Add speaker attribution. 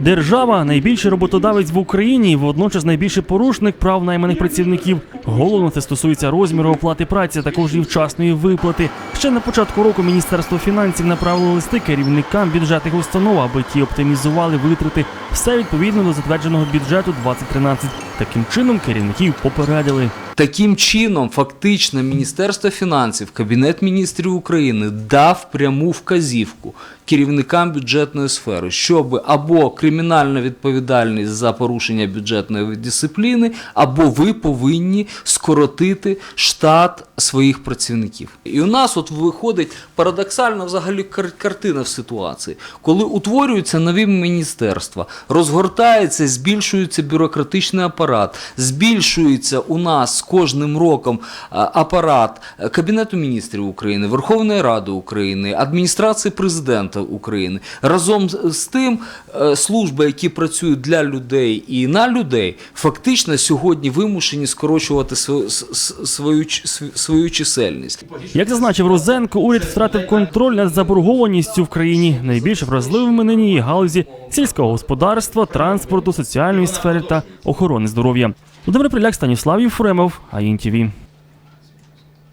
Speaker 1: Держава найбільший роботодавець в Україні, і водночас найбільший порушник прав найманих працівників. Головно це стосується розміру оплати праці, також і вчасної виплати. Ще на початку року Міністерство фінансів направило листи керівникам бюджетних установ, аби ті оптимізували витрати все відповідно до затвердженого бюджету 2013. Таким чином керівників попередили.
Speaker 2: Таким чином, фактично, Міністерство фінансів, Кабінет міністрів України дав пряму вказівку керівникам бюджетної сфери, щоб або кримінальна відповідальність за порушення бюджетної дисципліни, або ви повинні скоротити штат своїх працівників. І у нас от виходить парадоксальна взагалі кар- картина в ситуації, коли утворюються нові міністерства, розгортається, збільшується бюрократичний апарат, збільшується у нас з кожним роком апарат е, Кабінету міністрів України, Верховної Ради України, адміністрації президента України. Разом з- тим, е, служби, які працюють для людей і на людей, фактично сьогодні вимушені скорочувати свою, свою, свою чисельність.
Speaker 1: Як зазначив Розенко, уряд втратив контроль над заборгованістю в країні. Найбільш вразливими нині є галузі сільського господарства, транспорту, соціальної сфери та охорони здоров'я. Володимир Приляк, Станіслав Єфремов, a gente.